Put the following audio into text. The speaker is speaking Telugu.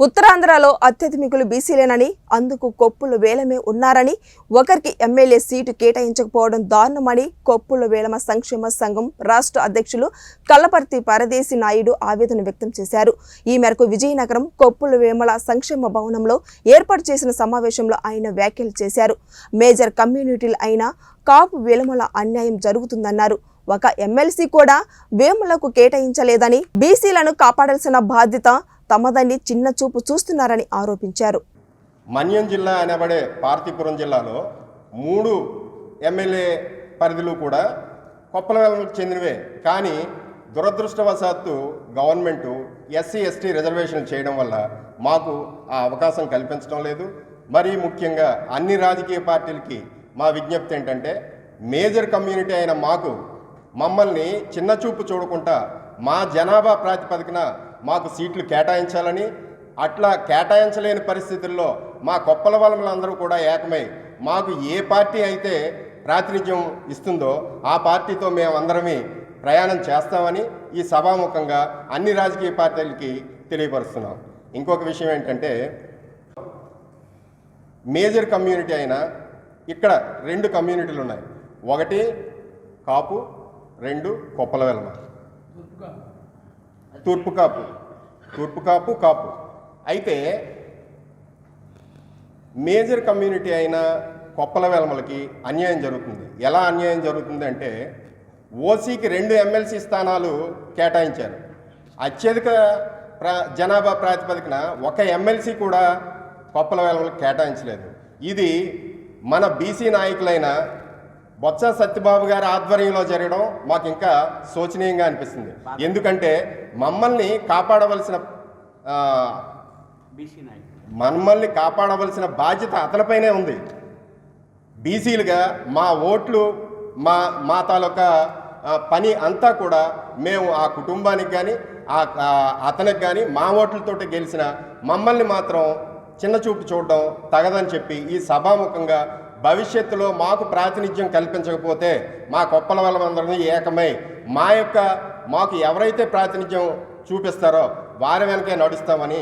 ఉత్తరాంధ్రలో అత్యధికులు బీసీలేనని అందుకు కొప్పుల వేలమే ఉన్నారని ఒకరికి ఎమ్మెల్యే సీటు కేటాయించకపోవడం దారుణమని కొప్పుల వేలమ సంక్షేమ సంఘం రాష్ట్ర అధ్యక్షులు కల్లపర్తి పరదేశి నాయుడు ఆవేదన వ్యక్తం చేశారు. ఈ మేరకు విజయనగరం కొప్పుల వేమల సంక్షేమ భవనంలో ఏర్పాటు చేసిన సమావేశంలో ఆయన వ్యాఖ్యలు చేశారు. మేజర్ కమ్యూనిటీలు అయిన కాపు వేలమల అన్యాయం జరుగుతుందన్నారు. ఒక ఎమ్మెల్సీ కూడా వేములకు కేటాయించలేదని బీసీలను కాపాడాల్సిన బాధ్యత తమదని చిన్న చూపు చూస్తున్నారని ఆరోపించారు. మన్యం జిల్లా అనబడే పార్తీపురం జిల్లాలో మూడు ఎమ్మెల్యే పరిధులు కూడా కొప్పలవేలకు చెందినవే. కానీ దురదృష్టవశాత్తు గవర్నమెంటు ఎస్సీ ఎస్టీ రిజర్వేషన్ చేయడం వల్ల మాకు ఆ అవకాశం కల్పించడం లేదు. మరీ ముఖ్యంగా అన్ని రాజకీయ పార్టీలకి మా విజ్ఞప్తి ఏంటంటే మేజర్ కమ్యూనిటీ అయిన మాకు మమ్మల్ని చిన్న చూపు చూడకుండా మా జనాభా ప్రాతిపదికన మాకు సీట్లు కేటాయించాలని అట్లా కేటాయించలేని పరిస్థితుల్లో మా కొప్పల వాళ్ళందరూ కూడా ఏకమై మాకు ఏ పార్టీ అయితే ప్రాతినిధ్యం ఇస్తుందో ఆ పార్టీతో మేమందరమే ప్రయాణం చేస్తామని ఈ సభాముఖంగా అన్ని రాజకీయ పార్టీలకి తెలియపరుస్తున్నాం. ఇంకొక విషయం ఏంటంటే మేజర్ కమ్యూనిటీ అయిన ఇక్కడ రెండు కమ్యూనిటీలు ఉన్నాయి. ఒకటి కాపు రెండు కొప్పల వెలమ. తూర్పు కాపు. తూర్పు కాపు కాపు. అయితే మేజర్ కమ్యూనిటీ అయిన కొప్పల వెలమలకి అన్యాయం జరుగుతుంది. ఎలా అన్యాయం జరుగుతుంది అంటే ఓసీకి రెండు ఎమ్మెల్సీ స్థానాలు కేటాయించారు. అత్యధిక ప్రా జనాభా ప్రాతిపదికన ఒక ఎమ్మెల్సీ కూడా కొప్పల వెలమలకు కేటాయించలేదు. ఇది మన బీసీ నాయకులైన బొత్స సత్యబాబు గారి ఆధ్వర్యంలో జరగడం మాకు ఇంకా శోచనీయంగా అనిపిస్తుంది. ఎందుకంటే మమ్మల్ని కాపాడవలసిన మమ్మల్ని కాపాడవలసిన బాధ్యత అతనిపైనే ఉంది. బీసీలుగా మా ఓట్లు మా మా తాలూకా పని అంతా కూడా మేము ఆ కుటుంబానికి కానీ ఆ అతనికి కానీ మా ఓట్లతోటి గెలిచిన మమ్మల్ని మాత్రం చిన్న చూపు చూడడం తగదని చెప్పి ఈ సభాముఖంగా భవిష్యత్తులో మాకు ప్రాతినిధ్యం కల్పించకపోతే మా కొప్పల వాళ్ళందరినీ ఏకమై మా యొక్క మాకు ఎవరైతే ప్రాతినిధ్యం చూపిస్తారో వారి వెనకే నడుస్తామని